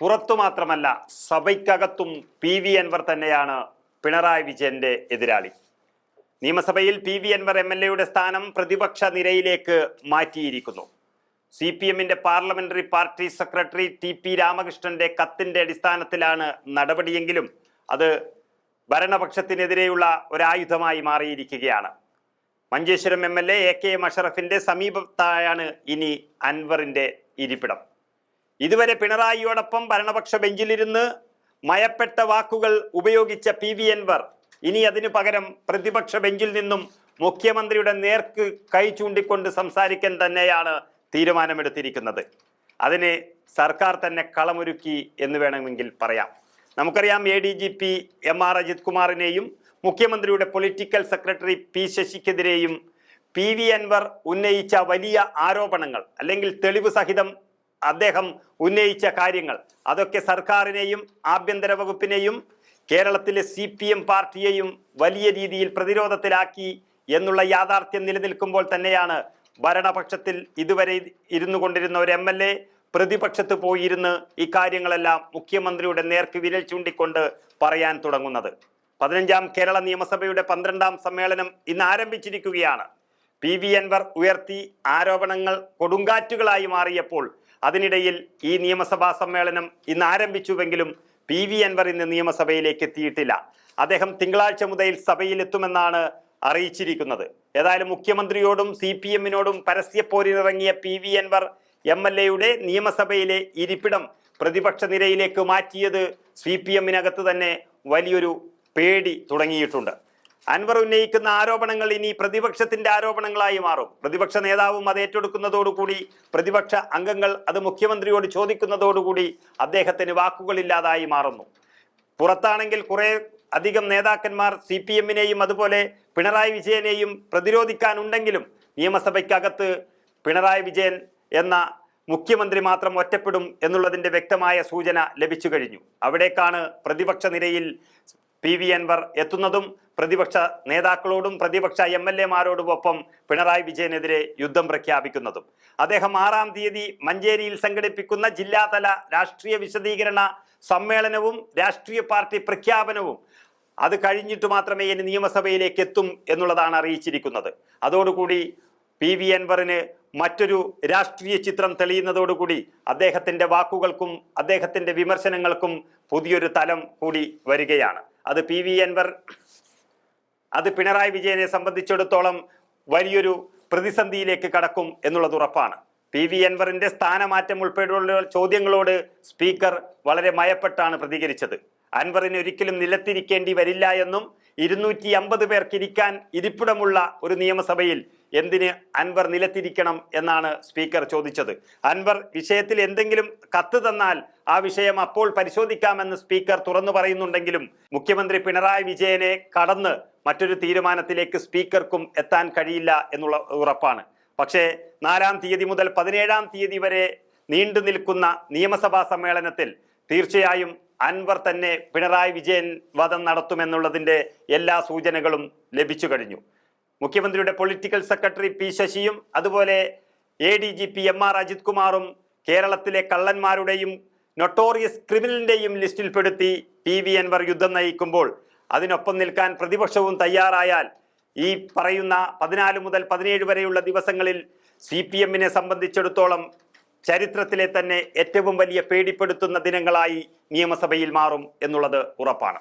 പുറത്തു മാത്രമല്ല സഭയ്ക്കകത്തും P V Anwar തന്നെയാണ് പിണറായി വിജയന്റെ എതിരാളി. നിയമസഭയിൽ P V Anvar M L എയുടെ സ്ഥാനം പ്രതിപക്ഷ നിരയിലേക്ക് മാറ്റിയിരിക്കുന്നു. സി പി എമ്മിന്റെ parliamentary party secretary T P രാമകൃഷ്ണന്റെ കത്തിന്റെ അടിസ്ഥാനത്തിലാണ് നടപടിയെങ്കിലും അത് ഭരണപക്ഷത്തിനെതിരെയുള്ള ഒരായുധമായി മാറിയിരിക്കുകയാണ്. Manjeshwaram M L A A K M അഷറഫിന്റെ സമീപത്തായാണ് ഇനി അൻവറിന്റെ ഇരിപ്പിടം. ഇതുവരെ പിണറായിയോടൊപ്പം ഭരണപക്ഷ ബെഞ്ചിലിരുന്ന് മയപ്പെട്ട വാക്കുകൾ ഉപയോഗിച്ച പി വി എൻവർ ഇനി അതിനു പകരം പ്രതിപക്ഷ ബെഞ്ചിൽ നിന്നും മുഖ്യമന്ത്രിയുടെ നേർക്ക് കൈ ചൂണ്ടിക്കൊണ്ട് സംസാരിക്കാൻ തന്നെയാണ് തീരുമാനമെടുത്തിരിക്കുന്നത്. അതിന് സർക്കാർ തന്നെ കളമൊരുക്കി എന്ന് വേണമെങ്കിൽ പറയാം. നമുക്കറിയാം A D G P M R Ajith കുമാറിനെയും മുഖ്യമന്ത്രിയുടെ പൊളിറ്റിക്കൽ സെക്രട്ടറി പി ശശിക്കെതിരെയും പി വി അൻവർ ഉന്നയിച്ച വലിയ ആരോപണങ്ങൾ അല്ലെങ്കിൽ തെളിവ് സഹിതം അദ്ദേഹം ഉന്നയിച്ച കാര്യങ്ങൾ. അതൊക്കെ സർക്കാരിനെയും ആഭ്യന്തര വകുപ്പിനെയും കേരളത്തിലെ സി പി എം പാർട്ടിയെയും വലിയ രീതിയിൽ പ്രതിരോധത്തിലാക്കി എന്നുള്ള യാഥാർത്ഥ്യം നിലനിൽക്കുമ്പോൾ തന്നെയാണ് ഭരണപക്ഷത്തിൽ ഇതുവരെ ഇരുന്നു കൊണ്ടിരുന്ന ഒരു എം എൽ എ പ്രതിപക്ഷത്ത് പോയിരുന്ന് ഇക്കാര്യങ്ങളെല്ലാം മുഖ്യമന്ത്രിയുടെ നേർക്ക് വിരൽ ചൂണ്ടിക്കൊണ്ട് പറയാൻ തുടങ്ങുന്നത്. പതിനഞ്ചാം കേരള നിയമസഭയുടെ പന്ത്രണ്ടാം സമ്മേളനം ഇന്ന് ആരംഭിച്ചിരിക്കുകയാണ്. പി വി അൻവർ ഉയർത്തി ആരോപണങ്ങൾ കൊടുങ്കാറ്റുകളായി മാറിയപ്പോൾ അതിനിടയിൽ ഈ നിയമസഭാ സമ്മേളനം ഇന്ന് ആരംഭിച്ചുവെങ്കിലും പി വി അൻവർ ഇന്ന് നിയമസഭയിലേക്ക് എത്തിയിട്ടില്ല. അദ്ദേഹം തിങ്കളാഴ്ച മുതൽ സഭയിൽ എത്തുമെന്നാണ് അറിയിച്ചിരിക്കുന്നത്. ഏതായാലും മുഖ്യമന്ത്രിയോടും സി പി എമ്മിനോടും പരസ്യപ്പോരിനിറങ്ങിയ P V Anvar M L എയുടെ നിയമസഭയിലെ ഇരിപ്പിടം പ്രതിപക്ഷ നിരയിലേക്ക് മാറ്റിയത് സി പി എമ്മിനകത്ത് തന്നെ വലിയൊരു പേടി തുടങ്ങിയിട്ടുണ്ട്. അൻവർ ഉന്നയിക്കുന്ന ആരോപണങ്ങൾ ഇനി പ്രതിപക്ഷത്തിന്റെ ആരോപണങ്ങളായി മാറും. പ്രതിപക്ഷ നേതാവും അത് ഏറ്റെടുക്കുന്നതോടുകൂടി പ്രതിപക്ഷ അംഗങ്ങൾ അത് മുഖ്യമന്ത്രിയോട് ചോദിക്കുന്നതോടുകൂടി അദ്ദേഹത്തിന് വാക്കുകളില്ലാതായി മാറുന്നു. പുറത്താണെങ്കിൽ കുറെ അധികം നേതാക്കന്മാർ സി പി എമ്മിനെയും അതുപോലെ പിണറായി വിജയനെയും പ്രതിരോധിക്കാനുണ്ടെങ്കിലും നിയമസഭയ്ക്കകത്ത് പിണറായി വിജയൻ എന്ന മുഖ്യമന്ത്രി മാത്രം ഒറ്റപ്പെടും എന്നുള്ളതിന്റെ വ്യക്തമായ സൂചന ലഭിച്ചു കഴിഞ്ഞു. അവിടേക്കാണ് പ്രതിപക്ഷ നിരയിൽ പി വി അൻവർ എത്തുന്നതും പ്രതിപക്ഷ നേതാക്കളോടും പ്രതിപക്ഷ എം എൽ എമാരോടുമൊപ്പം പിണറായി വിജയനെതിരെ യുദ്ധം പ്രഖ്യാപിക്കുന്നതും. അദ്ദേഹം ആറാം തീയതി മഞ്ചേരിയിൽ സംഘടിപ്പിക്കുന്ന ജില്ലാതല രാഷ്ട്രീയ വിശദീകരണ സമ്മേളനവും രാഷ്ട്രീയ പാർട്ടി പ്രഖ്യാപനവും അത് കഴിഞ്ഞിട്ട് മാത്രമേ ഇനി നിയമസഭയിലേക്ക് എത്തും എന്നുള്ളതാണ് അറിയിച്ചിരിക്കുന്നത്. അതോടുകൂടി പി വി അൻവറിന് മറ്റൊരു രാഷ്ട്രീയ ചിത്രം തെളിയുന്നതോടുകൂടി അദ്ദേഹത്തിന്റെ വാക്കുകൾക്കും അദ്ദേഹത്തിന്റെ വിമർശനങ്ങൾക്കും പുതിയൊരു തലം കൂടി വരികയാണ്. അത് പി വി അൻവർ അത് പിണറായി വിജയനെ സംബന്ധിച്ചിടത്തോളം വലിയൊരു പ്രതിസന്ധിയിലേക്ക് കടക്കും എന്നുള്ളത് ഉറപ്പാണ്. പി വി അൻവറിന്റെ സ്ഥാനമാറ്റം ഉൾപ്പെടെയുള്ള ചോദ്യങ്ങളോട് സ്പീക്കർ വളരെ മയപ്പെട്ടാണ് പ്രതികരിച്ചത്. അൻവറിന് ഒരിക്കലും നിലത്തിരിക്കേണ്ടി വരില്ല എന്നും ഇരുന്നൂറ്റി അമ്പത് പേർക്ക് ഇരിക്കാൻ ഇരിപ്പിടമുള്ള ഒരു നിയമസഭയിൽ എന്തിന് അൻവർ നിലത്തിരിക്കണം എന്നാണ് സ്പീക്കർ ചോദിച്ചത്. അൻവർ വിഷയത്തിൽ എന്തെങ്കിലും കത്ത് തന്നാൽ ആ വിഷയം അപ്പോൾ പരിശോധിക്കാമെന്ന് സ്പീക്കർ തുറന്നു പറയുന്നുണ്ടെങ്കിലും മുഖ്യമന്ത്രി പിണറായി വിജയനെ കടന്ന് മറ്റൊരു തീരുമാനത്തിലേക്ക് സ്പീക്കർക്കും എത്താൻ കഴിയില്ല എന്നുള്ള ഉറപ്പാണ്. പക്ഷേ നാലാം തീയതി മുതൽ പതിനേഴാം തീയതി വരെ നീണ്ടു നിൽക്കുന്ന നിയമസഭാ സമ്മേളനത്തിൽ തീർച്ചയായും അൻവർ തന്നെ പിണറായി വിജയൻ വധം നടത്തുമെന്നുള്ളതിന്റെ എല്ലാ സൂചനകളും ലഭിച്ചു കഴിഞ്ഞു. മുഖ്യമന്ത്രിയുടെ പൊളിറ്റിക്കൽ സെക്രട്ടറി പി ശശിയും അതുപോലെ A D G P M R Ajith കുമാറും കേരളത്തിലെ കള്ളന്മാരുടെയും നൊട്ടോറിയസ് ക്രിമിനലിന്റെയും ലിസ്റ്റിൽപ്പെടുത്തി പി വി അൻവർ യുദ്ധം നയിക്കുമ്പോൾ അതിനൊപ്പം നിൽക്കാൻ പ്രതിപക്ഷവും തയ്യാറായാൽ ഈ പറയുന്ന പതിനാല് മുതൽ പതിനേഴ് വരെയുള്ള ദിവസങ്ങളിൽ സി പി എമ്മിനെ സംബന്ധിച്ചിടത്തോളം ചരിത്രത്തിലെ തന്നെ ഏറ്റവും വലിയ പേടിപ്പെടുത്തുന്ന ദിനങ്ങളായി നിയമസഭയിൽ മാറും എന്നുള്ളത് ഉറപ്പാണ്.